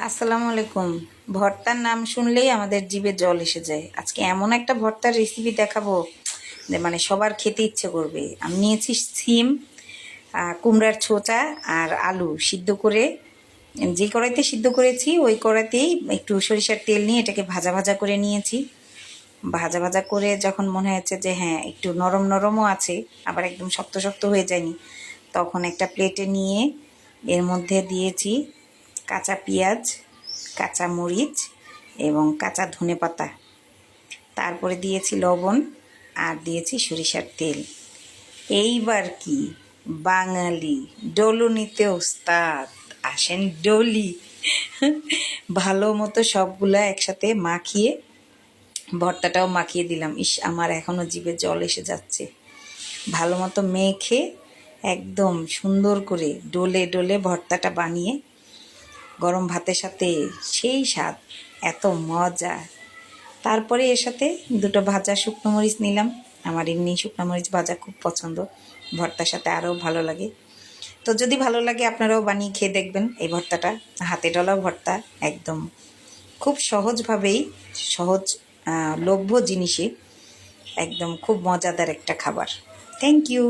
আসসালামু আলাইকুম। ভর্তার নাম শুনলেই আমাদের জিভে জল এসে যায়। আজকে এমন একটা ভর্তার রেসিপি দেখাবো যে মানে সবার খেতে ইচ্ছে করবে। আমি নিয়েছি সিম কুমড়ার ছোচা আর আলু সিদ্ধ করে। যে কড়াইতে সিদ্ধ করেছি, ওই কড়াইতেই একটু সরিষার তেল নিয়ে এটাকে ভাজা ভাজা করে নিয়েছি। ভাজা ভাজা করে যখন মনে হয়েছে যে হ্যাঁ একটু নরম নরমও আছে, আবার একদম শক্ত শক্ত হয়ে যায়নি, তখন একটা প্লেটে নিয়ে এর মধ্যে দিয়েছি কাঁচা পেঁয়াজ, কাঁচা মরিচ এবং কাঁচা ধনে পাতা। তারপরে দিয়েছি লবণ আর দিয়েছি সরিষার তেল। এইবার কি? বাঙালি ডলুনিতে ওস্তাদ, আসেন ডলি। ভালো মতো সবগুলা একসাথে মাখিয়ে ভর্তাটাও মাখিয়ে দিলাম। ইস, আমার এখনও জিভে জল এসে যাচ্ছে। ভালো মতো মেখে একদম সুন্দর করে ডলে ডোলে ভর্তাটা বানিয়ে গরম ভাতের সাথে সেই স্বাদ, এত মজা। তারপরে এর সাথে দুটো ভাজা শুকনো মরিচ নিলাম। আমার এমনি শুকনো মরিচ ভাজা খুব পছন্দ। ভর্তার সাথে আরও ভালো লাগে। তো যদি ভালো লাগে আপনারাও বানিয়ে খেয়ে দেখবেন এই ভর্তাটা। হাতে ডলা ভর্তা, একদম। খুব সহজভাবেই, সহজ লভ্য জিনিসে একদম খুব মজাদার একটা খাবার। Thank you.